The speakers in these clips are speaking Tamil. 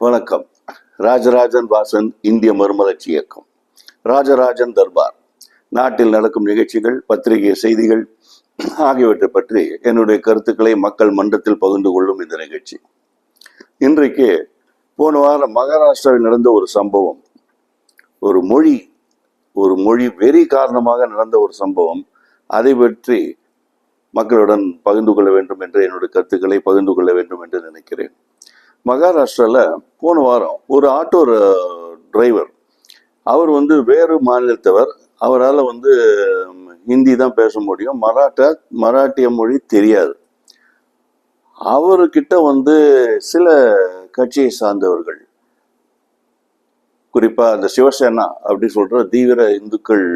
வணக்கம். ராஜராஜன் வாசன் இந்திய மறுமலர்ச்சி இயக்கம். ராஜராஜன் தர்பார். நாட்டில் நடக்கும் நிகழ்ச்சிகள் பத்திரிகை செய்திகள் ஆகியவற்றை பற்றி என்னுடைய கருத்துக்களை மக்கள் மன்றத்தில் பகிர்ந்து கொள்ளும் இந்த நிகழ்ச்சி. இன்றைக்கு போன வாரம் மகாராஷ்டிராவில் நடந்த ஒரு சம்பவம் ஒரு மொழி ஒரு மொழி வெறி காரணமாக நடந்த ஒரு சம்பவம் அதை பற்றி மக்களுடன் பகிர்ந்து கொள்ள வேண்டும் என்று என்னுடைய கருத்துக்களை பகிர்ந்து கொள்ள வேண்டும் என்று நினைக்கிறேன். மகாராஷ்டிராவில் போன வாரம் ஒரு ஆட்டோ டிரைவர் அவர் வந்து வேறு மாநிலத்தவர். அவரால் வந்து ஹிந்தி தான் பேச முடியும். மராட்டா மராட்டிய மொழி தெரியாது. அவர்கிட்ட வந்து சில கட்சியை சார்ந்தவர்கள் குறிப்பாக அந்த சிவசேனா அப்படி சொல்கிற தீவிர இந்துக்கள்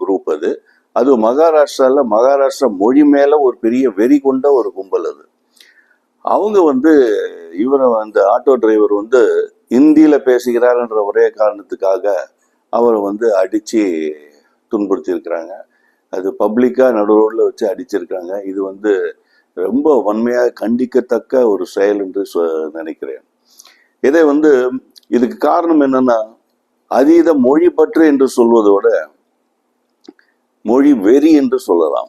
குரூப் அது. அது மகாராஷ்டிராவில் மகாராஷ்டிரா மொழி மேலே ஒரு பெரிய வெறி கொண்ட ஒரு கும்பல் அது. அவங்க வந்து இவரை அந்த ஆட்டோ டிரைவர் வந்து இந்தியில பேசுகிறாருன்ற ஒரே காரணத்துக்காக அவரை வந்து அடிச்சு துன்புறுத்தியிருக்கிறாங்க. அது பப்ளிக்கா நடுரோட்ல வச்சு அடிச்சிருக்காங்க. இது வந்து ரொம்ப வன்மையாக கண்டிக்கத்தக்க ஒரு செயல் என்று சொ- நினைக்கிறேன். இதை வந்து இதுக்கு காரணம் என்னன்னா அதீத மொழி பற்று என்று சொல்வதோட மொழி வெறி என்று சொல்லலாம்.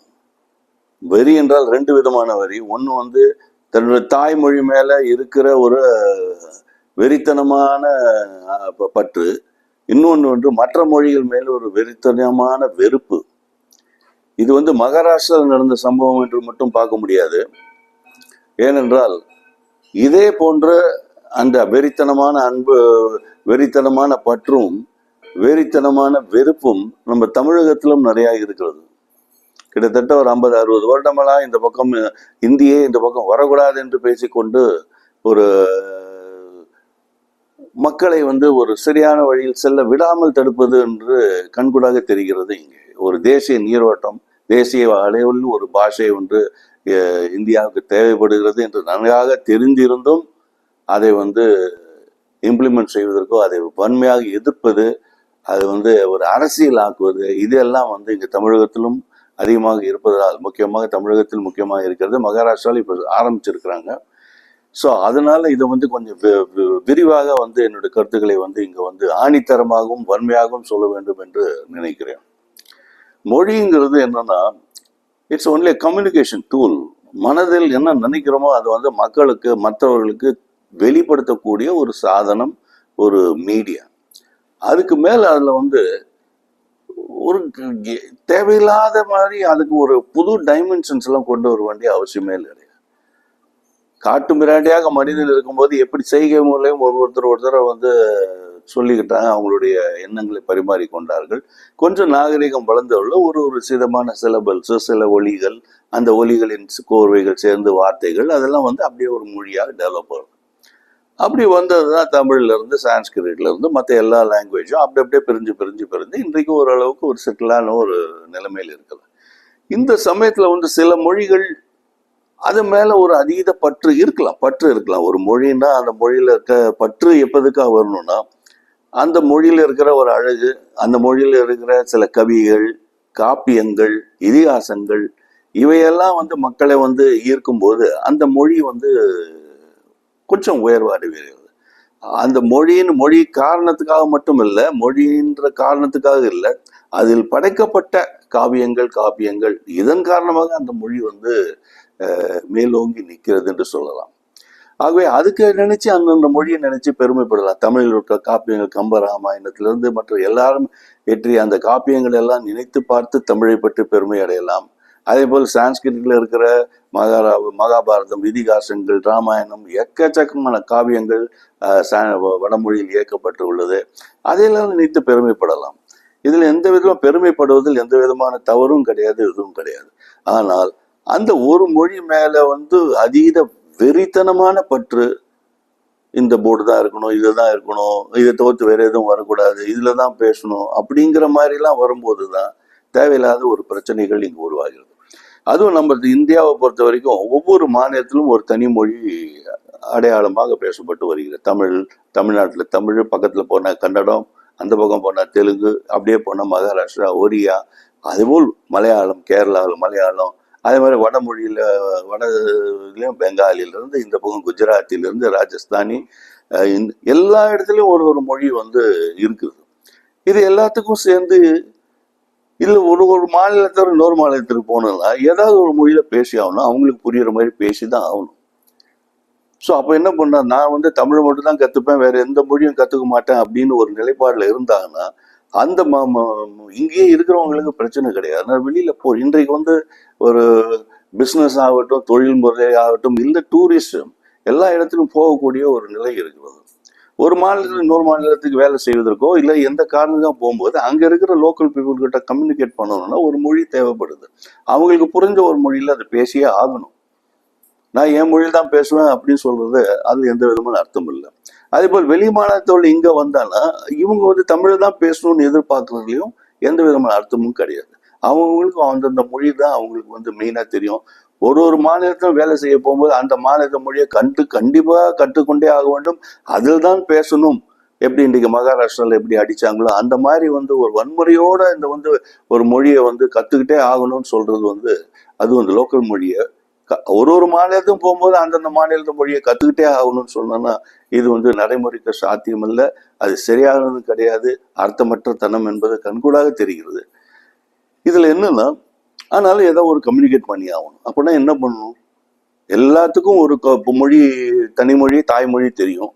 வெறி என்றால் ரெண்டு விதமான வரி. ஒன்று வந்து தன்னுடைய தாய்மொழி மேல இருக்கிற ஒரு வெறித்தனமான பற்று இன்னொன்று ஒன்று மற்ற மொழிகள் மேல ஒரு வெறித்தனமான வெறுப்பு. இது வந்து மகாராஷ்டிராவில் நடந்த சம்பவம் என்று மட்டும் பார்க்க முடியாது. ஏனென்றால் இதே போன்ற அந்த வெறித்தனமான அன்பு வெறித்தனமான பற்றும் வெறித்தனமான வெறுப்பும் நம்ம தமிழகத்திலும் நிறையா இருக்கிறது. கிட்டத்தட்ட ஒரு ஐம்பது அறுபது வருடமெல்லாம் இந்த பக்கம் இந்தியே இந்த பக்கம் வரக்கூடாது என்று பேசிக்கொண்டு ஒரு மக்களை வந்து ஒரு சரியான வழியில் செல்ல விடாமல் தடுப்பது என்று கண்கூடாக தெரிகிறது இங்கே. ஒரு தேசிய நீரோட்டம் தேசிய அளவில் ஒரு பாஷை ஒன்று இந்தியாவுக்கு தேவைப்படுகிறது என்று நன்றாக தெரிந்திருந்தும் அதை வந்து இம்ப்ளிமெண்ட் செய்வதற்கோ அதை வன்மையாக எதிர்ப்பது அது வந்து ஒரு அரசியல் ஆக்குவது இதெல்லாம் வந்து இங்கே தமிழகத்திலும் அதிகமாக இருப்பதால் முக்கியமாக தமிழகத்தில் முக்கியமாக இருக்கிறது மகாராஷ்டிராவில் இப்போ ஆரம்பிச்சிருக்கிறாங்க. ஸோ அதனால இதை வந்து கொஞ்சம் வி- விரிவாக வந்து என்னுடைய கருத்துக்களை வந்து இங்கே வந்து ஆணித்தரமாகவும் வன்மையாகவும் சொல்ல வேண்டும் என்று நினைக்கிறேன். மொழிங்கிறது என்னன்னா இட்ஸ் ஒன்லி கம்யூனிகேஷன் டூல் மனதில் என்ன நினைக்கிறோமோ அது வந்து மக்களுக்கு மற்றவர்களுக்கு வெளிப்படுத்தக்கூடிய ஒரு சாதனம் ஒரு மீடியா அதுக்கு மேல் அதில் வந்து ஒரு தேவையில்லாத மாதிரி அதுக்கு ஒரு புது டைமென்ஷன்ஸ் எல்லாம் கொண்டு வர வேண்டிய அவசியமே கிடையாது காட்டு மிராண்டியாக மனிதன் இருக்கும்போது எப்படி செய்கை மூலையும் ஒரு ஒருத்தர் ஒருத்தர் வந்து சொல்லிக்கிட்டாங்க அவங்களுடைய எண்ணங்களை பரிமாறி கொண்டார்கள் கொஞ்சம் நாகரிகம் வளர்ந்தவுள்ள ஒரு ஒரு சிதமான சிலபல்ஸ் சில ஒலிகள் அந்த ஒலிகளின் கோர்வைகள் சேர்ந்து வார்த்தைகள் அதெல்லாம் வந்து அப்படியே ஒரு மொழியாக டெவலப் ஆகும் அப்படி வந்தது தான் தமிழ்லேருந்து சான்ஸ்கிரிட்லேருந்து மற்ற எல்லா லாங்குவேஜும் அப்படி அப்படியே பிரிஞ்சு பிரிஞ்சு பிரிஞ்சு இன்றைக்கு ஓரளவுக்கு ஒரு செட்டிலான ஒரு நிலைமையில் இருக்குது. இந்த சமயத்தில் வந்து சில மொழிகள் அது மேலே ஒரு அதீத பற்று இருக்கலாம் பற்று இருக்கலாம். ஒரு மொழின்னா அந்த மொழியில் இருக்க பற்று எப்பதுக்காக வரணும்னா அந்த மொழியில் இருக்கிற ஒரு அழகு அந்த மொழியில் இருக்கிற சில கவிகள் காப்பியங்கள் இதிகாசங்கள் இவையெல்லாம் வந்து மக்களை வந்து ஈர்க்கும்போது அந்த மொழி வந்து கொஞ்சம் உயர்வு அடைவீர்கள் அந்த மொழியின் மொழி காரணத்துக்காக மட்டும் இல்லை மொழின்ற காரணத்துக்காக இல்லை அதில் படைக்கப்பட்ட காவியங்கள் காப்பியங்கள் இதன் காரணமாக அந்த மொழி வந்து மேலோங்கி நிற்கிறது என்று சொல்லலாம். ஆகவே அதுக்கு நினைச்சு அந்தந்த மொழியை நினைச்சு பெருமைப்படலாம். தமிழில் இருக்க காப்பியங்கள் கம்பராமாயணத்திலிருந்து மற்ற எல்லாரும் ஏற்றிய அந்த காப்பியங்கள் எல்லாம் நினைத்து பார்த்து தமிழை பற்றி பெருமை அடையலாம். அதே போல் சான்ஸ்கிரிட்ல இருக்கிற மகாரா மகாபாரதம் இதிகாசங்கள் ராமாயணம் எக்கச்சக்கமான காவியங்கள் வடமொழியில் இயக்கப்பட்டு உள்ளது அதையெல்லாம் நினைத்து பெருமைப்படலாம். இதில் எந்த விதமாக பெருமைப்படுவதில் எந்த விதமான தவறும் கிடையாது எதுவும் கிடையாது. ஆனால் அந்த ஒரு மொழி மேல வந்து அதீத வெறித்தனமான பற்று இந்த போர்டு தான் இருக்கணும் இதுதான் இருக்கணும் இதை தோற்று வேற எதுவும் வரக்கூடாது இதுல தான் பேசணும் அப்படிங்கிற மாதிரிலாம் வரும்போது தான் தேவையில்லாத ஒரு பிரச்சனைகள் இங்கே உருவாகிறது. அதுவும் நம்ம இந்தியாவை பொறுத்த வரைக்கும் ஒவ்வொரு மாநிலத்திலும் ஒரு தனி மொழி அடையாளமாக பேசப்பட்டு வருகிறது. தமிழ் தமிழ்நாட்டில் தமிழ் பக்கத்தில் போன கன்னடம் அந்த பக்கம் போனால் தெலுங்கு அப்படியே போனால் மகாராஷ்டிரா ஒரியா அதுபோல் மலையாளம் கேரளாவில் மலையாளம் அதே மாதிரி வடமொழியில் வடலையும் பெங்காலிலிருந்து இந்த பக்கம் குஜராத்திலிருந்து ராஜஸ்தானி அஹ் இந்த- எல்லா இடத்துலையும் ஒரு ஒரு மொழி வந்து இருக்குது. இது எல்லாத்துக்கும் சேர்ந்து இல்லை ஒரு ஒரு மாநிலத்தோட இன்னொரு மாநிலத்துக்கு போகணும்னா ஏதாவது ஒரு மொழியில் பேசி ஆகணும். அவங்களுக்கு புரியுற மாதிரி பேசி தான் ஆகணும். ஸோ அப்போ என்ன பண்ண நான் வந்து தமிழ் மட்டும் தான் கற்றுப்பேன் வேறு எந்த மொழியும் கற்றுக்க மாட்டேன் அப்படின்னு ஒரு நிலைப்பாடில் இருந்தாங்கன்னா அந்த ம ம- இங்கேயே இருக்கிறவங்களுக்கு பிரச்சனை கிடையாது. நான் வெளியில் போ இன்றைக்கு வந்து ஒரு பிஸ்னஸ் ஆகட்டும் தொழில் முறை ஆகட்டும் இல்லை டூரிஸ்டம் எல்லா இடத்துலையும் போகக்கூடிய ஒரு நிலை இருக்கிறது. ஒரு மாநிலத்தில் இன்னொரு மாநிலத்துக்கு வேலை செய்வதற்கோ இல்லை எந்த காரணத்துக்காக போகும்போது அங்கே இருக்கிற லோக்கல் பீப்புள் கிட்ட கம்யூனிகேட் பண்ணணும்னா ஒரு மொழி தேவைப்படுது. அவங்களுக்கு புரிஞ்ச ஒரு மொழியில் அதை பேசியே ஆகணும். நான் என் மொழியில் தான் பேசுவேன் அப்படின்னு சொல்றது அது எந்த விதமான அர்த்தம் இல்லை. அதே போல் வெளி மாநிலத்தோட இங்க வந்தாலும் இவங்க வந்து தமிழை தான் பேசணும்னு எதிர்பார்க்கறதுலையும் எந்த விதமான அர்த்தமும் கிடையாது. அவங்களுக்கும் அந்தந்த மொழி தான் அவங்களுக்கு வந்து மெயினா தெரியும். ஒரு ஒரு மாநிலத்திலும் வேலை செய்ய போகும்போது அந்த மாநில மொழியை கண்டு கண்டிப்பாக கற்றுக்கொண்டே ஆக வேண்டும். அதில் தான் பேசணும். எப்படி இன்றைக்கு மகாராஷ்டிரால எப்படி அடிச்சாங்களோ அந்த மாதிரி வந்து ஒரு வன்முறையோட இந்த வந்து ஒரு மொழியை வந்து கத்துக்கிட்டே ஆகணும்னு சொல்றது வந்து அது வந்து லோக்கல் மொழியை க- ஒரு ஒரு மாநிலத்துக்கும் போகும்போது அந்தந்த மாநிலத்து மொழியை கத்துக்கிட்டே ஆகணும்னு சொன்னோன்னா இது வந்து நடைமுறைக்கு சாத்தியம் இல்லை அது சரியானது கிடையாது. அர்த்தமற்ற தனம் என்பது கண்கூடாக தெரிகிறது. இதுல என்னன்னா ஆனாலும் ஏதோ ஒரு கம்யூனிகேட் பண்ணி ஆகணும். அப்படின்னா என்ன பண்ணணும்? எல்லாத்துக்கும் ஒரு க- மொழி தனிமொழி தாய்மொழி தெரியும்.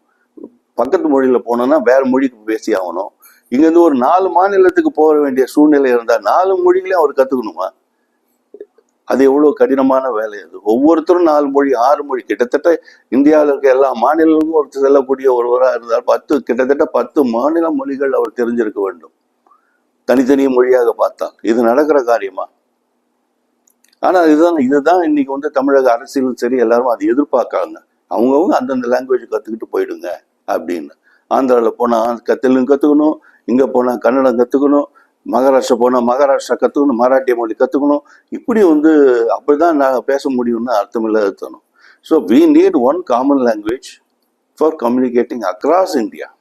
பக்கத்து மொழியில் போனோம்னா வேற மொழிக்கு பேசி ஆகணும். இங்கேருந்து ஒரு நாலு மாநிலத்துக்கு போக வேண்டிய சூழ்நிலை இருந்தால் நாலு மொழிகளையும் அவர் கற்றுக்கணுமா அது எவ்வளோ கடினமான வேலை அது. ஒவ்வொருத்தரும் நாலு மொழி ஆறு மொழி. கிட்டத்தட்ட இந்தியாவில் இருக்க எல்லா மாநிலங்களுக்கும் ஒருத்தர் செல்லக்கூடிய ஒருவராக இருந்தால் பத்து கிட்டத்தட்ட பத்து மாநில மொழிகள் அவர் தெரிஞ்சிருக்க வேண்டும். தனித்தனி மொழியாக பார்த்தால். இது நடக்கிற காரியமா? ஆனால் இதுதான் இதுதான் இன்னைக்கு வந்து தமிழக அரசியலும் சரி எல்லாரும் அதை எதிர்பார்க்காங்க. அவங்கவுங்க அந்தந்த லாங்குவேஜ் கற்றுக்கிட்டு போயிடுங்க அப்படின்னு. ஆந்திராவில் போனால் க- தெலுங்கு இங்கே போனால் கன்னடம் கற்றுக்கணும் மகாராஷ்டிரா போனால் மகாராஷ்டிரா கற்றுக்கணும் மராட்டிய மொழி கற்றுக்கணும் இப்படி வந்து அப்படிதான் நான் பேச முடியும்னு அர்த்தம் இல்லாதணும் so we need one common language for communicating across India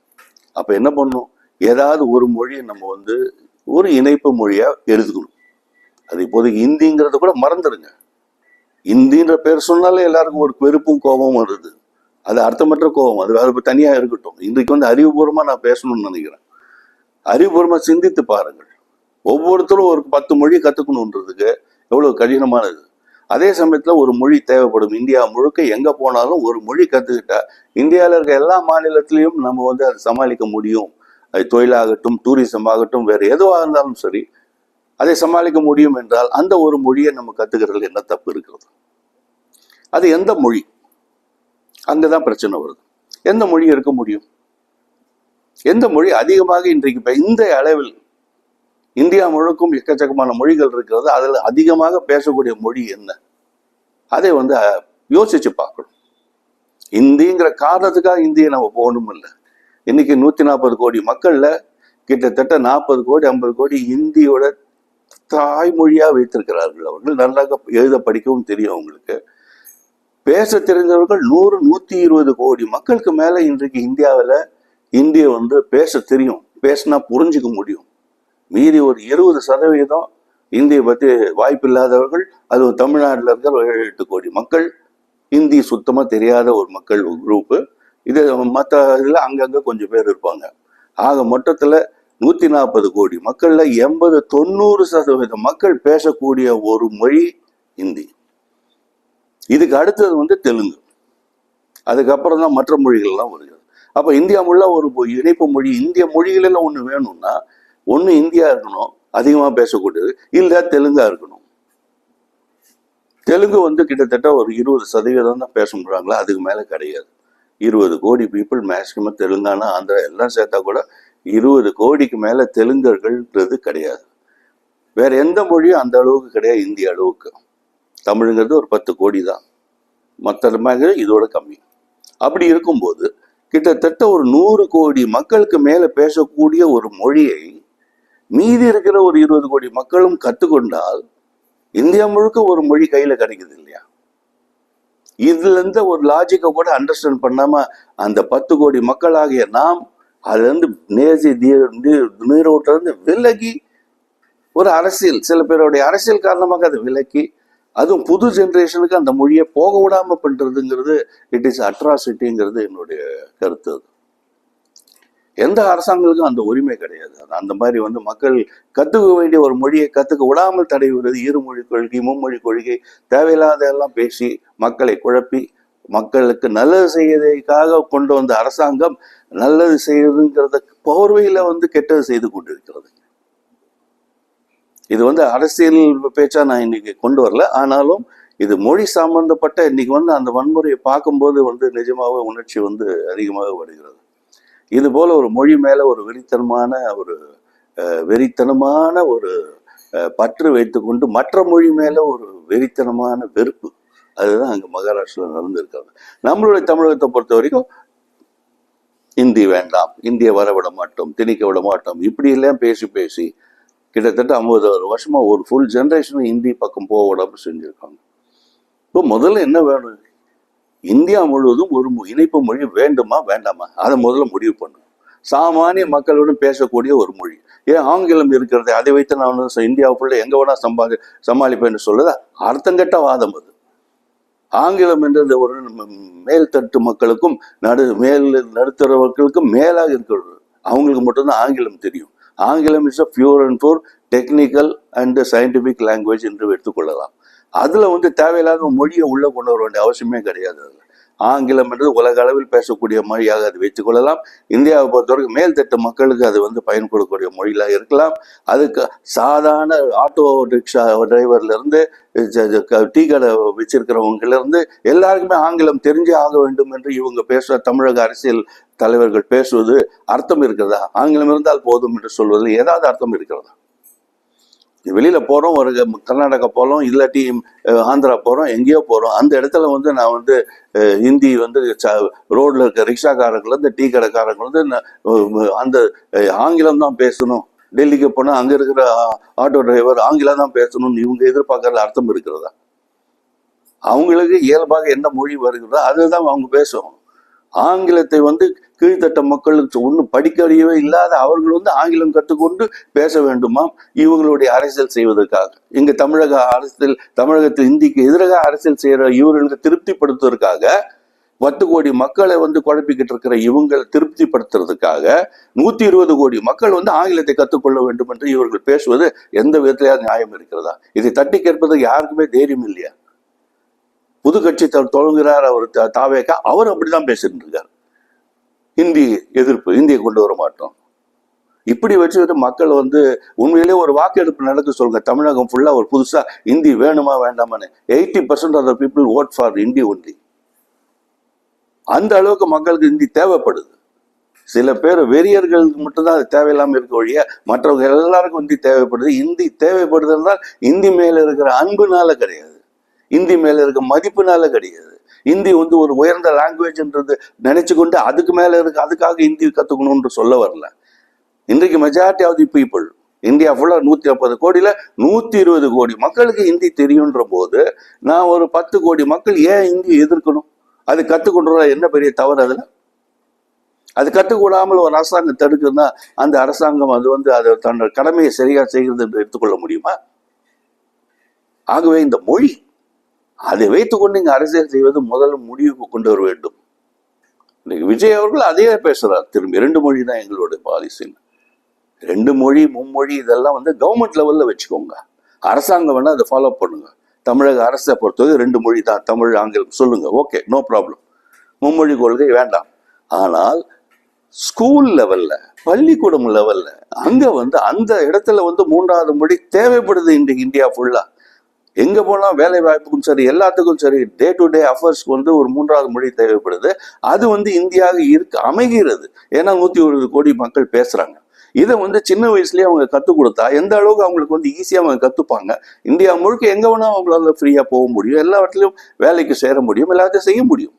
அப்போ என்ன பண்ணும்? ஏதாவது ஒரு மொழியை நம்ம வந்து ஒரு இணைப்பு மொழியாக எழுதுக்கணும். அது இப்போதைக்கு இந்திங்கிறத கூட மறந்துடுங்க. இந்தின்ற பேர் சொன்னாலே எல்லாருக்கும் ஒரு வெறுப்பும் கோபமும் வருது. அது அர்த்தமற்ற கோபம். அது வேற தனியா இருக்கட்டும். இன்றைக்கு வந்து அறிவுபூர்வமாக நான் பேசணும்னு நினைக்கிறேன். அறிவுபூர்வமாக சிந்தித்து பாருங்கள். ஒவ்வொருத்தரும் ஒரு பத்து மொழி கத்துக்கணுன்றதுக்கு எவ்வளவு கடினமானது. அதே சமயத்தில் ஒரு மொழி தேவைப்படும். இந்தியா முழுக்க எங்க போனாலும் ஒரு மொழி கற்றுக்கிட்டா இந்தியாவில் இருக்க எல்லா மாநிலத்திலையும் நம்ம வந்து அதை சமாளிக்க முடியும். அது தொழிலாகட்டும் டூரிசம் ஆகட்டும் வேற எதுவாக இருந்தாலும் சரி அதை சமாளிக்க முடியும் என்றால் அந்த ஒரு மொழியை நம்ம கத்துக்கிறதுல என்ன தப்பு இருக்கிறது? அது எந்த மொழி? அங்கதான் பிரச்சனை வருது. எந்த மொழி இருக்க முடியும்? எந்த மொழி அதிகமாக இன்றைக்கு இப்போ இந்த அளவில் இந்தியா முழுக்கும் எக்கச்சக்கமான மொழிகள் இருக்கிறது. அதில் அதிகமாக பேசக்கூடிய மொழி என்ன? அதை வந்து யோசிச்சு பார்க்கணும். இந்திங்கிற காரணத்துக்காக இந்தியை நம்ம போகணும் இல்லை இன்னைக்கு நூத்தி நாற்பது கோடி மக்கள்ல கிட்டத்தட்ட நாற்பது கோடி ஐம்பது கோடி இந்தியோட தாய்மொழியா வைத்திருக்கிறார்கள் அவர்கள். நன்றாக எழுத படிக்கவும் தெரியும் அவங்களுக்கு. பேச தெரிந்தவர்கள் நூறு நூத்தி இருபது கோடி மக்களுக்கு மேல இன்றைக்கு இந்தியாவில் இந்திய வந்து பேச தெரியும். பேசினா புரிஞ்சுக்க முடியும். மீறி ஒரு இருபது சதவீதம் இந்தியை பத்தி வாய்ப்பு இல்லாதவர்கள் அது தமிழ்நாட்டில் இருக்கிற ஒரு ஏழு எட்டு கோடி மக்கள். ஹிந்தி சுத்தமா தெரியாத ஒரு மக்கள் குரூப்பு இது மற்ற இதில் அங்கங்க கொஞ்சம் பேர் இருப்பாங்க. ஆக மொத்தத்துல நூத்தி நாற்பது கோடி மக்கள்ல எண்பது தொண்ணூறு சதவீத மக்கள் பேசக்கூடிய ஒரு மொழி இந்தி. இதுக்கு அடுத்தது வந்து தெலுங்கு. அதுக்கப்புறம் தான் மற்ற மொழிகள்லாம் வருகிறது. அப்ப இந்தியா முள்ள ஒரு இணைப்பு மொழி இந்திய மொழிகளெல்லாம் ஒண்ணு வேணும்னா ஒண்ணு இந்தியா இருக்கணும் அதிகமா பேசக்கூடியது இல்லை தெலுங்கா இருக்கணும். தெலுங்கு வந்து கிட்டத்தட்ட ஒரு இருபது சதவீதம் தான் பேச முடியாங்களா அதுக்கு மேல கிடையாது. இருபது கோடி பீப்புள் மேக்சிமம் தெலுங்கானா ஆந்திரா எல்லாம் சேர்த்தா கூட இருபது கோடிக்கு மேல தெலுங்கர்கள்ன்றது கிடையாது. வேற எந்த மொழியும் அந்த அளவுக்கு கிடையாது இந்திய அளவுக்கு. தமிழுங்கிறது ஒரு பத்து கோடி தான் மற்ற இதோட கம்மி. அப்படி இருக்கும்போது கிட்டத்தட்ட ஒரு நூறு கோடி மக்களுக்கு மேல பேசக்கூடிய ஒரு மொழியை மீதி இருக்கிற ஒரு இருபது கோடி மக்களும் கற்றுக்கொண்டால் இந்தியா முழுக்க ஒரு மொழி கையில கிடைக்குது இல்லையா? இதுல இருந்து ஒரு லாஜிக்கை கூட அண்டர்ஸ்டாண்ட் பண்ணாம அந்த பத்து கோடி மக்களாகிய நாம் அதுலேருந்து நேசி நீரோட்டிலேருந்து விலகி ஒரு அரசியல் சில பேருடைய அரசியல் காரணமாக அதை விலக்கி அதுவும் புது ஜென்ரேஷனுக்கு அந்த மொழியை போக விடாம பண்றதுங்கிறது இட் இஸ் அட்ராசிட்டிங்கிறது என்னுடைய கருத்து அது. எந்த அரசாங்கங்களுக்கும் அந்த உரிமை கிடையாது. அது அந்த மாதிரி வந்து மக்கள் கத்துக்க வேண்டிய ஒரு மொழியை கத்துக்க விடாமல் தடை விடுறது இருமொழி கொள்கை மும்மொழி கொள்கை தேவையில்லாத எல்லாம் பேசி மக்களை குழப்பி மக்களுக்கு நல்லது செய்யறதுக்காக கொண்டு வந்த அரசாங்கம் நல்லது செய்யுதுங்கிறத போர்வையில வந்து கெட்டது செய்து கொண்டிருக்கிறது. இது வந்து அரசியல் பேச்சா நான் இன்னைக்கு கொண்டு வரல. ஆனாலும் இது மொழி சம்பந்தப்பட்ட இன்னைக்கு வந்து அந்த வன்முறையை பார்க்கும்போது வந்து நிஜமாவே உணர்ச்சி வந்து அதிகமாக வருகிறது. இது போல ஒரு மொழி மேல ஒரு வெறித்தனமான ஒரு அஹ், வெறித்தனமான ஒரு பற்று வைத்துக்கொண்டு மற்ற மொழி மேல ஒரு வெறித்தனமான வெறுப்பு. அதுதான் அங்க மகாராஷ்டிராவில் நடந்திருக்காங்க நம்மளுடைய தமிழகத்தை பொறுத்த வரைக்கும் இந்தி வேண்டாம் இந்திய வரவிட மாட்டோம் திணிக்க விட மாட்டோம் இப்படி எல்லாம் பேசி பேசி கிட்டத்தட்ட ஐம்பது வருஷமா ஒரு ஃபுல் ஜெனரேஷன் இந்தி பக்கம் போக விடாம செஞ்சிருக்காங்க. இப்போ முதல்ல என்ன வேணும்? இந்தியா முழுவதும் ஒரு இணைப்பு மொழி வேண்டுமா வேண்டாமா? அதை முதல்ல முடிவு பண்ணும். சாமானிய மக்களுடன் பேசக்கூடிய ஒரு மொழி. ஏன் ஆங்கிலம் இருக்கிறது அதை வைத்து நான் இந்தியாவுக்குள்ள எங்க வேணா சம்பாதி சமாளிப்பேன்னு சொல்லுதா அர்த்தங்கட்ட வாதம் அது. ஆங்கிலம் என்றது ஒரு மேல்தட்டு மக்களுக்கும் நடு மேல் நடுத்தர மக்களுக்கும் மேலாக இருக்கிறது அவங்களுக்கு மட்டும்தான் ஆங்கிலம் தெரியும். ஆங்கிலம் is a pure and pure technical and scientific language என்று எடுத்துக்கொள்ளலாம் அதில் வந்து தேவையில்லாத மொழியை உள்ளே கொண்டு வர வேண்டிய அவசியமே கிடையாது அதில். ஆங்கிலம் என்றது உலக அளவில் பேசக்கூடிய மொழியாக அது வைத்துக்கொள்ளலாம் இந்தியாவை பொறுத்தவரைக்கும் மேல்தட்டு மக்களுக்கு அது வந்து பயன் கொடுக்கக்கூடிய மொழியாக இருக்கலாம். அதுக்கு சாதாரண ஆட்டோ ரிக்ஷா டிரைவர்லேருந்து டீ கடை வச்சிருக்கிறவங்கலேருந்து எல்லாருக்குமே ஆங்கிலம் தெரிஞ்சே ஆக வேண்டும் என்று இவங்க பேசுகிற தமிழக அரசியல் தலைவர்கள் பேசுவது அர்த்தம் இருக்கிறதா? ஆங்கிலம் இருந்தால் போதும் என்று சொல்வதில் ஏதாவது அர்த்தம் இருக்கிறதா? வெளியில போறோம் ஒரு கர்நாடகா போறோம் இல்லாட்டி ஆந்திரா போறோம் எங்கேயோ போறோம். அந்த இடத்துல வந்து நான் வந்து ஹிந்தி வந்து ச- ரோட்ல இருக்க ரிக்ஷாக்காரங்கள்லேருந்து டீ கடைக்காரங்க வந்து அந்த ஆங்கிலம் தான் பேசணும். டெல்லிக்கு போனா அங்க இருக்கிற ஆட்டோ டிரைவர் ஆங்கிலம் தான் பேசணும்னு இவங்க எதிர்பார்க்கறதுல அர்த்தம் இருக்கிறதா? அவங்களுக்கு இயல்பாக என்ன மொழி வருகிறதோ அதுதான் அவங்க பேசுவோம் ஆங்கிலத்தை வந்து கீழ்த்தட்ட மக்களுக்கு ஒன்றும் படிக்கறியவே இல்லாத அவர்கள் வந்து ஆங்கிலம் கற்றுக்கொண்டு பேச வேண்டுமாம். இவங்களுடைய அரசியல் செய்வதற்காக. இங்கு தமிழக அரசியல் தமிழகத்தில் இந்திக்கு எதிராக அரசியல் செய்கிற இவர்களுக்கு திருப்திப்படுத்துவதற்காக பத்து கோடி மக்களை வந்து குழப்பிக்கிட்டு இருக்கிற இவங்களை திருப்திப்படுத்துறதுக்காக நூத்தி இருபது கோடி மக்கள் வந்து ஆங்கிலத்தை கற்றுக்கொள்ள வேண்டும் என்று இவர்கள் பேசுவது எந்த விதத்திலேயாவது நியாயம் இருக்கிறதா? இதை தட்டி கேட்பதற்கு யாருக்குமே தைரியம் இல்லையா? புது கட்சி தொடங்குகிறார் அவர் தாவேக்கா அவர் அப்படிதான் பேசிட்டு இருக்கார். இந்தி எதிர்ப்பு இந்தியை கொண்டு வர மாட்டோம். இப்படி வச்சுக்கிட்டு மக்கள் வந்து உண்மையிலேயே ஒரு வாக்கெடுப்பு நடக்க சொல்லுங்க. தமிழகம் ஃபுல்லா ஒரு புதுசா இந்தி வேணுமா வேண்டாமான்னு. Eighty percent of the people vote for Hindi only அந்த அளவுக்கு மக்களுக்கு இந்தி தேவைப்படுது. சில பேர் வெறியர்களுக்கு மட்டும்தான் அது தேவையில்லாமல் இருக்க ஒழிய மற்றவங்க எல்லாருக்கும் இந்தி தேவைப்படுது. இந்தி தேவைப்படுதுன்னா இந்தி மேல இருக்கிற அன்புனால கிடையாது. இந்தி மேல இருக்க மதிப்புனால கிடையாது. இந்தி வந்து ஒரு உயர்ந்த லாங்குவேஜ்ன்றது நினைச்சு கொண்டு அதுக்கு மேல இருக்கு அதுக்காக இந்தி கத்துக்கணும்னு சொல்ல வரல. இன்றைக்கு majority of the people India ஃபுல்லாக நூற்றி ஐம்பது கோடியில் நூற்றி இருபது கோடி மக்களுக்கு ஹிந்தி தெரியுன்ற போது நான் ஒரு பத்து கோடி மக்கள் ஏன் ஹிந்தி எதிர்க்கணும்? அது கத்துக்கொண்டு என்ன பெரிய தவறு அதில்? அது கற்றுக்கூடாமல் ஒரு அரசாங்கம் தடுக்குதுன்னா அந்த அரசாங்கம் அது வந்து அது தன்னோட கடமையை சரியாக செய்கிறது என்று எடுத்துக்கொள்ள முடியுமா? ஆகவே இந்த மொழி அதை வைத்துக்கொண்டு இங்கே அரசியல் செய்வது முதல்ல முடிவுக்கு கொண்டு வர வேண்டும். இன்னைக்கு விஜய் அவர்கள் அதையே பேசுகிறார் திரும்பி ரெண்டு மொழி தான் எங்களுடைய பாலிசின்னு ரெண்டு மொழி மும்மொழி இதெல்லாம் வந்து கவர்மெண்ட் லெவலில் வச்சுக்கோங்க. அரசாங்கம் வேணால் அதை ஃபாலோ பண்ணுங்க. தமிழக அரசை பொறுத்தவரை ரெண்டு மொழி தான் தமிழ் ஆங்கிலம் சொல்லுங்க. ஓகே நோ ப்ராப்ளம் மும்மொழி கொள்கை வேண்டாம். ஆனால் ஸ்கூல் லெவலில் பள்ளிக்கூடம் லெவலில் அங்கே வந்து அந்த இடத்துல வந்து மூன்றாவது மொழி தேவைப்படுது இன்றைக்கு இந்தியா ஃபுல்லாக எங்க போனா வேலை வாய்ப்புக்கும் சரி எல்லாத்துக்கும் சரி டே டு டே அஃபேர்ஸ்க்கு வந்து ஒரு மூன்றாவது மொழி தேவைப்படுது. அது வந்து இந்தியாக இருக்கு அமைகிறது. ஏன்னா நூத்தி இருபது கோடி மக்கள் பேசுறாங்க. இதை வந்து சின்ன வயசுலயே அவங்க கத்துக் கொடுத்தா எந்த அளவுக்கு அவங்களுக்கு வந்து ஈஸியா அவங்க கத்துப்பாங்க? இந்தியா முழுக்க எங்க வேணால் அவங்களால ஃப்ரீயா போக முடியும். எல்லா இடத்துலயும் வேலைக்கு சேர முடியும் எல்லாத்தையும் செய்ய முடியும்.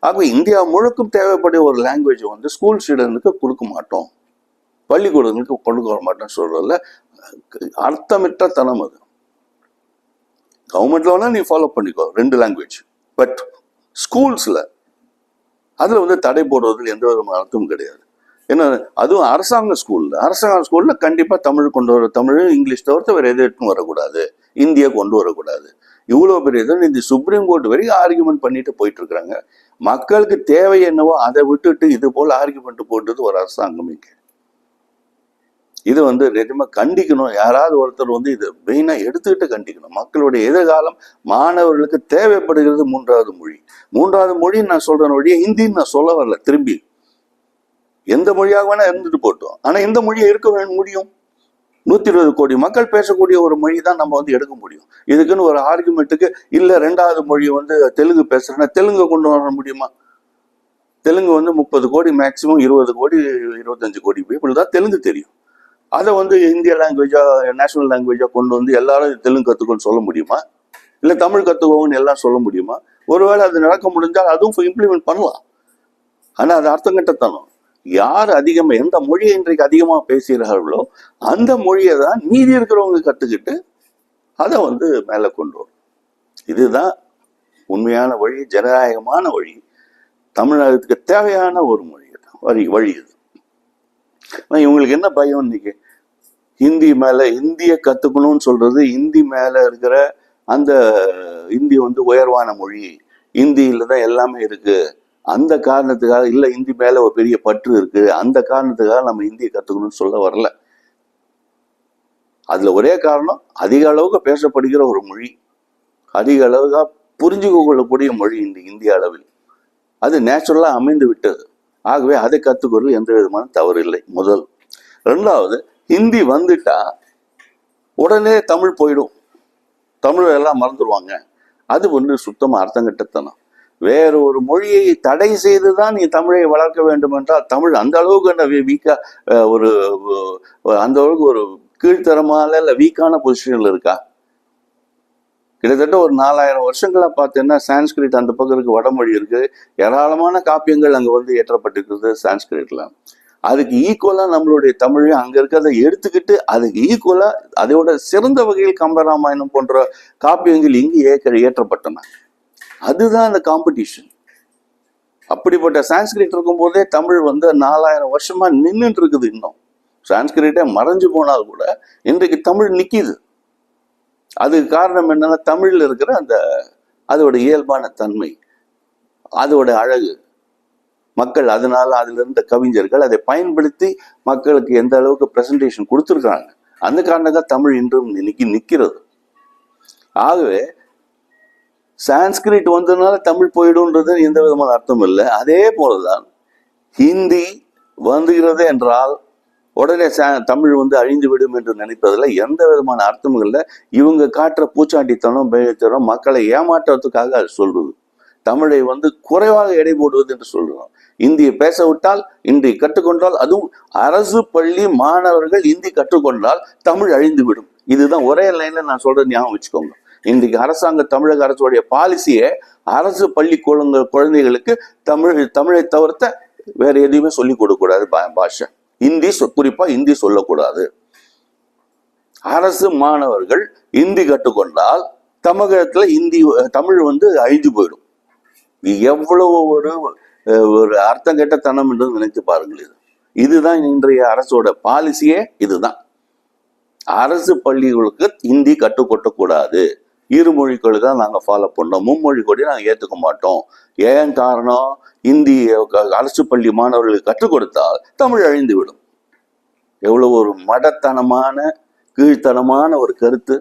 ஆக இந்தியா முழுக்கும் தேவைப்படைய ஒரு லாங்குவேஜ் வந்து ஸ்கூல் ஸ்டூடெண்ட்டுக்கு கொடுக்க மாட்டோம். பள்ளிக்கூடங்களுக்கு கொண்டு வர மாட்டோம்னு சொல்றதுல அர்த்தமிட்ட தனம் அது. கவர்மெண்ட்ல வேணா நீ ஃபாலோ பண்ணிக்கோ ரெண்டு லாங்குவேஜ் பட் ஸ்கூல்ஸ்ல அதுல வந்து தடை போடுறதுல எந்த விதமான அர்த்தமும் கிடையாது. ஏன்னா அதுவும் அரசாங்க ஸ்கூல்ல அரசாங்க ஸ்கூல்ல கண்டிப்பா தமிழ் கொண்டு வர தமிழ் இங்கிலீஷ் தவிர்த்து வேற எது எடுத்துன்னு வரக்கூடாது. இந்தியா கொண்டு வரக்கூடாது. இவ்வளோ பெரிய இது இந்த சுப்ரீம் கோர்ட் வரைக்கும் ஆர்கியூமெண்ட் பண்ணிட்டு போயிட்டு இருக்கிறாங்க மக்களுக்கு தேவை என்னவோ அதை விட்டுட்டு இது போல ஆர்கியூமெண்ட் போட்டது ஒரு அரசாங்கம் இங்கே இது வந்து நிஜமா கண்டிக்கணும். யாராவது ஒருத்தர் வந்து இதை மெயினாக எடுத்துக்கிட்டு கண்டிக்கணும். மக்களுடைய எதிர்காலம் மாணவர்களுக்கு தேவைப்படுகிறது மூன்றாவது மொழி. மூன்றாவது மொழி நான் சொல்றேன் வழியே ஹிந்தின்னு நான் சொல்ல வரல திரும்பி. எந்த மொழியாக வேணா இருந்துட்டு போட்டோம். ஆனால் இந்த மொழியை இருக்க முடியும்? நூத்தி இருபது கோடி மக்கள் பேசக்கூடிய ஒரு மொழி தான் நம்ம வந்து எடுக்க முடியும். இதுக்குன்னு ஒரு ஆர்குமெண்ட்டுக்கு இல்லை ரெண்டாவது மொழி வந்து தெலுங்கு பேசுறேன்னா தெலுங்கு கொண்டு வர முடியுமா? தெலுங்கு வந்து முப்பது கோடி மேக்சிமம் இருபது கோடி இருபத்தஞ்சு கோடி பீப்புள் தான் தெலுங்கு தெரியும். அதை வந்து இந்திய லாங்குவேஜா நேஷனல் லாங்குவேஜா கொண்டு வந்து எல்லாரும் தெலுங்கு கற்றுக்கோன்னு சொல்ல முடியுமா? இல்லை தமிழ் கற்றுக்கோன்னு எல்லாம் சொல்ல முடியுமா? ஒருவேளை அது நடக்க முடிஞ்சால் அதுவும் இம்ப்ளிமெண்ட் பண்ணலாம். ஆனால் அது அர்த்தம் கட்டத்தனம். யார் அதிகமாக எந்த மொழியை இன்றைக்கு அதிகமாக பேசுகிறார்களோ அந்த மொழியை தான் மீதி இருக்கிறவங்க கற்றுக்கிட்டு அதை வந்து மேலே கொண்டு வரும். இதுதான் உண்மையான வழி ஜனநாயகமான வழி. தமிழகத்துக்கு தேவையான ஒரு மொழி தான் வழி வழி இது. இவங்களுக்கு என்ன பயம் இன்னைக்கு? ஹிந்தி மேல இந்திய கத்துக்கணும்னு சொல்றது ஹிந்தி மேல இருக்கிற அந்த இந்தி வந்து உயர்வான மொழி. இந்தியில தான் எல்லாமே இருக்கு. அந்த காரணத்துக்காக இல்ல இந்தி மேல ஒரு பெரிய பற்று இருக்கு. அந்த காரணத்துக்காக நம்ம இந்தியை கத்துக்கணும்னு சொல்ல வரல. அதுல ஒரே காரணம் அதிக அளவுக்கு பேசப்படுகிற ஒரு மொழி. அதிக அளவுக்காக புரிஞ்சுக்க கொள்ளக்கூடிய மொழி இந்த இந்திய அளவில். அது நேச்சுரலாக அமைந்து விட்டது. ஆகவே அதை கத்துக்கிறது எந்த விதமான தவறு இல்லை முதல். ரெண்டாவது ஹிந்தி வந்துட்டா உடனே தமிழ் போயிடும். தமிழ் எல்லாம் மறந்துடுவாங்க அது ஒன்று சுத்தமா அர்த்தங்கட்டத்தனம். வேற ஒரு மொழியை தடை செய்துதான் நீ தமிழை வளர்க்க வேண்டும் என்றால் தமிழ் அந்த அளவுக்கு வீக்கா ஒரு அந்த அளவுக்கு ஒரு கீழ்த்தரமான இல்ல வீக்கான பொசிஷனில் இருக்கா? கிட்டத்தட்ட ஒரு நாலாயிரம் வருஷங்களா பார்த்தீங்கன்னா சான்ஸ்கிரிட் அந்த பக்கம் இருக்கு வடமொழி இருக்கு. ஏராளமான காப்பியங்கள் அங்க வந்து ஏற்றப்பட்டிருக்கிறது சான்ஸ்கிரிட்ல. அதுக்கு ஈக்குவலா நம்மளுடைய தமிழையும் அங்க இருக்கிறத எடுத்துக்கிட்டு அதுக்கு ஈக்குவலா அதோட சிறந்த வகையில் கம்பராமாயணம் போன்ற காப்பியங்கள் இங்கு ஏற்க ஏற்றப்பட்டன. அதுதான் அந்த காம்படிஷன் அப்படிப்பட்ட சான்ஸ்கிரிட் இருக்கும்போதே தமிழ் வந்து நாலாயிரம் வருஷமா நின்றுட்டு இருக்குது இன்னும். சான்ஸ்கிரிட்டே மறைஞ்சு போனால் கூட இன்றைக்கு தமிழ் நிற்கிது அதுக்கு காரணம் என்னன்னா தமிழில் இருக்கிற அந்த அதோட இயல்பான தன்மை அதோட அழகு மக்கள் அதனால அதுல இருந்த கவிஞர்கள் அதை பயன்படுத்தி மக்களுக்கு எந்த அளவுக்கு பிரசன்டேஷன் கொடுத்துருக்காங்க அந்த காரணத்தான் தமிழ் இன்றும் இன்னைக்கு நிற்கிறது ஆகவே சான்ஸ்கிரிட் வந்ததுனால தமிழ் போயிடும்ன்றது எந்த விதமான அர்த்தம் இல்லை. அதே போலதான் ஹிந்தி வந்துகிறது என்றால் உடனே தமிழ் வந்து அழிந்து விடும் என்று நினைப்பதில் எந்த விதமான அர்த்தமும் இல்லை. இவங்க காட்டுற பூச்சாண்டித்தனம் பயத்தனம் மக்களை ஏமாற்றுறதுக்காக அது சொல்றது தமிழை வந்து குறைவாக எடை போடுவது என்று சொல்றோம். இந்தியை பேச விட்டால் இந்தி கற்றுக்கொண்டால் அதுவும் அரசு பள்ளி மாணவர்கள் இந்தி கற்றுக்கொண்டால் தமிழ் அழிந்து விடும் இதுதான் ஒரே லைன்ல நான் சொல்றது ஞாபகம் வச்சுக்கோங்க. இன்றைக்கு அரசாங்க தமிழக அரசுடைய பாலிசியை அரசு பள்ளி குழந்தைகளுக்கு தமிழ் தமிழை தவிர்த்த வேற எதையுமே சொல்லிக் கொடுக்க கூடாது பா- பாஷை. இந்தி சொ- குறிப்பா இந்தி சொல்லக்கூடாது. அரசு மாணவர்கள் இந்தி கற்றுக்கொண்டால் தமிழகத்துல இந்தி தமிழ் வந்து அழிஞ்சு போயிடும். எவ்வளவு ஒரு ஒரு அர்த்தம் கெட்டத்தனம் என்று நினைத்து பாருங்கள் இது. இதுதான் இன்றைய அரசோட பாலிசியே இதுதான். அரசு பள்ளிகளுக்கு இந்தி கற்றுக்கொட்டக்கூடாது இருமொழி கொள்கை தான் நாங்கள் ஃபாலோ பண்ணோம். மும்மொழி கொடி நாங்கள் ஏற்றுக்க மாட்டோம். ஏன் காரணம்? இந்தி அரசு பள்ளி மாணவர்களுக்கு கற்றுக் கொடுத்தால் தமிழ் அழிந்து விடும் எவ்வளோ ஒரு மடத்தனமான கீழ்த்தனமான ஒரு கருத்து.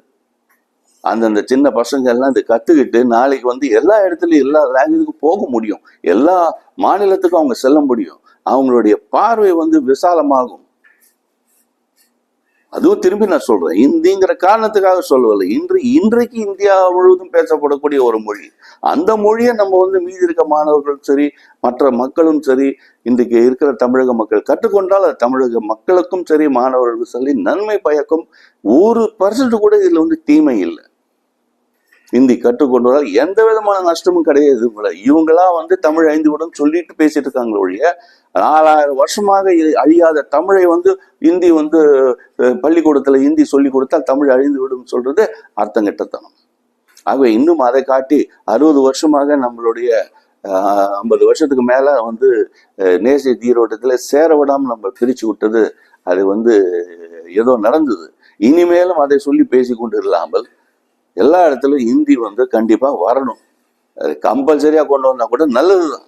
அந்தந்த சின்ன பசங்க எல்லாம் இதை கற்றுக்கிட்டு நாளைக்கு வந்து எல்லா இடத்துலையும் எல்லா லாங்குவேஜுக்கும் போக முடியும். எல்லா மாநிலத்துக்கும் அவங்க செல்ல முடியும். அவங்களுடைய பார்வை வந்து விசாலமாகும். அதுவும் திரும்பி நான் சொல்றேன். இந்திங்கிற காரணத்துக்காக சொல்லவில்லை. இன்று இன்றைக்கு இந்தியா முழுவதும் பேசப்படக்கூடிய ஒரு மொழி. அந்த மொழியை நம்ம வந்து மீதி இருக்க மாணவர்களும் சரி மற்ற மக்களும் சரி இன்றைக்கு இருக்கிற தமிழக மக்கள் கற்றுக்கொண்டால் அது தமிழக மக்களுக்கும் சரி மாணவர்களுக்கும் சரி நன்மை பயக்கும் ஒரு பர்சன்ட் கூட இதில் வந்து தீமை இல்லை. ஹிந்தி கற்றுக்கொண்டு வரால் எந்த விதமான நஷ்டமும் கிடையாது இவங்கள இவங்களா வந்து தமிழ் அழிந்து விடும் சொல்லிட்டு பேசிட்டு இருக்காங்களே ஒழிய நாலாயிரம் வருஷமாக அழியாத தமிழை வந்து இந்தி வந்து பள்ளிக்கூடத்துல இந்தி சொல்லி கொடுத்தால் தமிழ் அழிந்து விடும் சொல்றது அர்த்தம் கெட்டத்தனம் ஆகவே இன்னும் அதை காட்டி அறுபது வருஷமாக நம்மளுடைய ஐம்பது வருஷத்துக்கு மேல வந்து அஹ், நேசிய தீரோட்டத்துல சேர விடாமல் நம்ம பிரிச்சு விட்டது அது வந்து ஏதோ நடந்தது. இனிமேலும் அதை சொல்லி பேசி கொண்டு இல்லாமல் எல்லா இடத்துலையும் ஹிந்தி வந்து கண்டிப்பாக வரணும். அது கம்பல்சரியாக கொண்டு வந்தால் கூட நல்லது தான்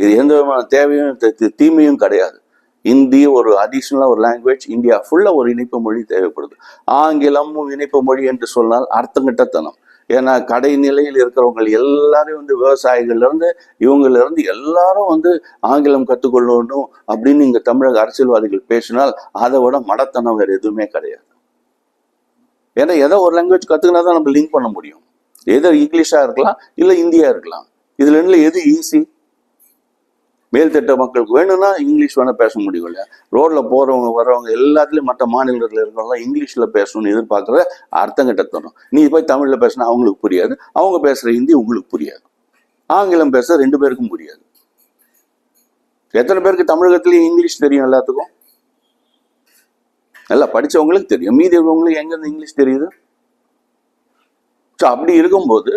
இது எந்த விதமான தேவையும் தீமையும் கிடையாது. ஹிந்தி ஒரு அடிஷ்னலாக ஒரு லாங்குவேஜ் இந்தியா ஃபுல்லாக ஒரு இணைப்பு மொழி தேவைப்படுது. ஆங்கிலமும் இணைப்பு மொழி என்று சொன்னால் அர்த்தங்கிட்டத்தனம். ஏன்னா கடை நிலையில் இருக்கிறவங்க எல்லாரும் வந்து விவசாயிகள்லேருந்து இவங்கலேருந்து இருந்து எல்லாரும் வந்து ஆங்கிலம் கற்றுக்கொள்ளணும் அப்படின்னு இங்கே தமிழக அரசியல்வாதிகள் பேசினால் அதை விட மடத்தனம் வேறு எதுவுமே கிடையாது. ஏன்னா ஏதோ ஒரு லாங்குவேஜ் கற்றுக்கினா தான் நம்ம லிங்க் பண்ண முடியும். ஏதோ இங்கிலீஷாக இருக்கலாம் இல்லை இந்தியா இருக்கலாம். இதுல இருந்து எது ஈஸி மேல்தட்ட மக்களுக்கு வேணும்னா இங்கிலீஷ் வேணால் பேச முடியும் இல்லையா? ரோட்ல போறவங்க வர்றவங்க எல்லாத்துலேயும் மற்ற மாநிலத்தில் இருக்கிறவங்க இங்கிலீஷ்ல பேசணும்னு எதிர்பார்க்குற அர்த்தம் தரும். நீ போய் தமிழில் பேசினா அவங்களுக்கு புரியாது. அவங்க பேசுகிற ஹிந்தி உங்களுக்கு புரியாது. ஆங்கிலம் பேச ரெண்டு பேருக்கும் புரியாது. எத்தனை பேருக்கு தமிழகத்துலேயும் இங்கிலீஷ் தெரியும் எல்லாத்துக்கும்? நல்லா படிச்சவங்களுக்கு தெரியும். மீதி உள்ளவங்களுக்கு எங்கேருந்து இங்கிலீஷ் தெரியுது? ஸோ அப்படி இருக்கும்போது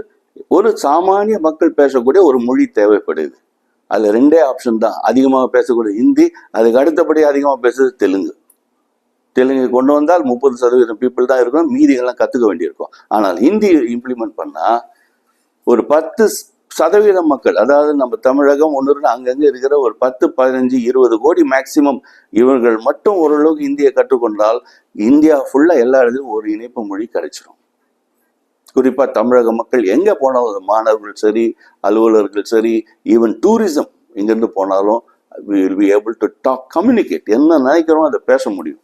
ஒரு சாமானிய மக்கள் பேசக்கூடிய ஒரு மொழி தேவைப்படுது. அதில் ரெண்டே ஆப்ஷன் தான். அதிகமாக பேசக்கூடிய ஹிந்தி அதுக்கு அடுத்தபடி அதிகமாக பேசுறது தெலுங்கு. தெலுங்கு கொண்டு வந்தால் முப்பது சதவீதம் பீப்புள் தான் இருக்கணும். மீதிகள்லாம் கற்றுக்க வேண்டியிருக்கும். ஆனால் ஹிந்தி இம்ப்ளிமெண்ட் பண்ணால் ஒரு பத்து சதவீதம் மக்கள் அதாவது நம்ம தமிழகம் ஒன்று அங்கங்கே இருக்கிற ஒரு பத்து பதினஞ்சு இருபது கோடி மேக்சிமம் இவர்கள் மட்டும் ஓரளவுக்கு இந்தியை கற்றுக்கொண்டால் இந்தியா ஃபுல்லாக எல்லா இடத்துலையும் ஒரு இணைப்பு மொழி கிடைச்சிரும். குறிப்பாக தமிழக மக்கள் எங்கே போனாலும் மாணவர்கள் சரி அலுவலர்கள் சரி ஈவன் டூரிசம் எங்கேருந்து போனாலும் will be able to talk communicate என்ன நினைக்கிறோம் அதை பேச முடியும்.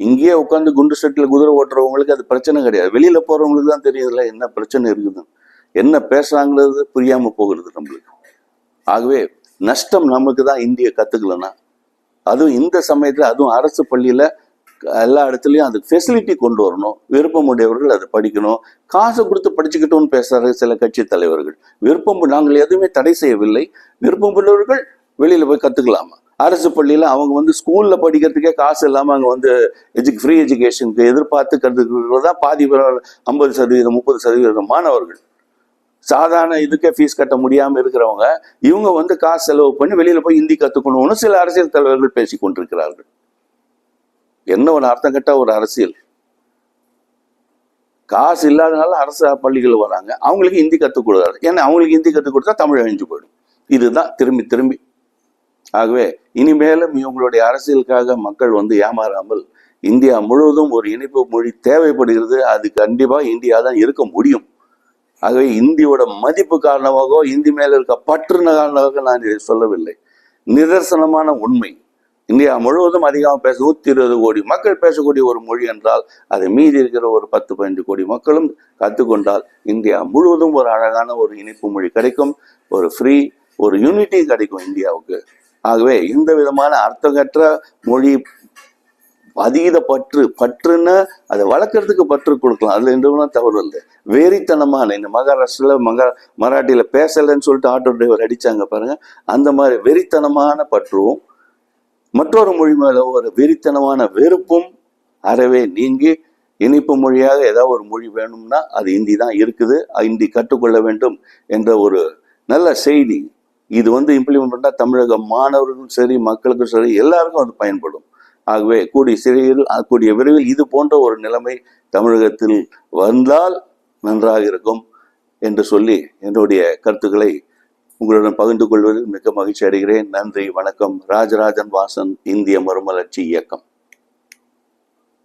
இங்கேயே உட்காந்து குண்டு செட்டில் குதிரை ஓட்டுறவங்களுக்கு அது பிரச்சனை கிடையாது. வெளியில் போகிறவங்களுக்கு தான் தெரியுதுல்ல என்ன பிரச்சனை இருக்குதுன்னு என்ன பேசுறாங்கிறது புரியாம போகிறது நம்மளுக்கு. ஆகவே நஷ்டம் நமக்கு தான் இந்திய கற்றுக்கலன்னா அதுவும் இந்த சமயத்துல அதுவும் அரசு பள்ளியில எல்லா இடத்துலையும் அதுக்கு ஃபெசிலிட்டி கொண்டு வரணும். விருப்பம் உடையவர்கள் அதை படிக்கணும். காசு கொடுத்து படிச்சுக்கிட்டோம்னு பேசுறாரு சில கட்சி தலைவர்கள். விருப்பம் நாங்கள் எதுவுமே தடை செய்யவில்லை. விருப்பம் உள்ளவர்கள் வெளியில போய் கத்துக்கலாமா? அரசு பள்ளியில அவங்க வந்து ஸ்கூல்ல படிக்கிறதுக்கே காசு இல்லாம அங்க வந்து எஜு ஃப்ரீ எஜுகேஷனுக்கு எதிர்பார்த்து கற்றுக்கிறது தான் பாதி பேர் ஐம்பது சதவீதம் முப்பது சதவீதம் மாணவர்கள். சாதாரண இதுக்கே ஃபீஸ் கட்ட முடியாமல் இருக்கிறவங்க இவங்க வந்து காசு செலவு பண்ணி வெளியில் போய் ஹிந்தி கற்றுக்கணும்னு சில அரசியல் தலைவர்கள் பேசி கொண்டிருக்கிறார்கள். என்ன ஒரு அர்த்தம் கட்ட ஒரு அரசியல்? காசு இல்லாதனால அரசு பள்ளிகள் வராங்க அவங்களுக்கு ஹிந்தி கற்றுக் கொடுக்காது. ஏன்னா அவங்களுக்கு ஹிந்தி கற்றுக் கொடுத்தா தமிழ் அழிஞ்சு போயிடும். இதுதான் திரும்பி திரும்பி. ஆகவே இனிமேலும் இவங்களுடைய அரசியலுக்காக மக்கள் வந்து ஏமாறாமல் இந்தியா முழுவதும் ஒரு இணைப்பு மொழி தேவைப்படுகிறது அது கண்டிப்பாக இந்தியா தான் இருக்க முடியும். ஆகவே இந்தியோட மதிப்பு காரணமாக இந்தி மேல இருக்க பற்றுன காரணமாக நான் இதை சொல்லவில்லை. நிதர்சனமான உண்மை. இந்தியா முழுவதும் அதிகமாக பேச நூத்தி இருபது கோடி மக்கள் பேசக்கூடிய ஒரு மொழி என்றால் அதை மீதி இருக்கிற ஒரு பத்து பதினஞ்சு கோடி மக்களும் கற்றுக்கொண்டால் இந்தியா முழுவதும் ஒரு அழகான ஒரு இனிப்பு மொழி கிடைக்கும் ஒரு ஃப்ரீ ஒரு யூனிட்டி கிடைக்கும் இந்தியாவுக்கு. ஆகவே இந்த விதமான அர்த்தகற்ற மொழி அதீத பற்று பற்றுன்னா அதை வளர்க்கறதுக்கு பற்று கொடுக்கலாம். அதுல எந்த தவறு இல்லை. வெறித்தனமான இந்த மகாராஷ்டிரால மகா மராட்டியில பேசலைன்னு சொல்லிட்டு ஆட்டோ டிரைவர் அடிச்சாங்க பாருங்க. அந்த மாதிரி வெறித்தனமான பற்றுவும் மற்றொரு மொழி மேல ஒரு வெறித்தனமான வெறுப்பும் அறவே நீங்கி இனிப்பு மொழியாக ஏதாவது ஒரு மொழி வேணும்னா அது இந்தி தான் இருக்குது. இந்தி கற்றுக்கொள்ள வேண்டும் என்ற ஒரு நல்ல செய்தி இது வந்து இம்ப்ளிமெண்ட் பண்ணால் தமிழக மாணவர்களுக்கும் சரி மக்களுக்கும் சரி எல்லாருக்கும் அது பயன்படும். ஆகவே கூடிய சிறையில் கூடிய விரைவில் இது போன்ற ஒரு நிலைமை தமிழகத்தில் வந்தால் நன்றாக இருக்கும் என்று சொல்லி என்னுடைய கருத்துக்களை உங்களுடன் பகிர்ந்து கொள்வதில் மிக மகிழ்ச்சி அடைகிறேன். நன்றி வணக்கம். ராஜராஜன் வாசன் இந்திய மறுமலர்ச்சி இயக்கம்.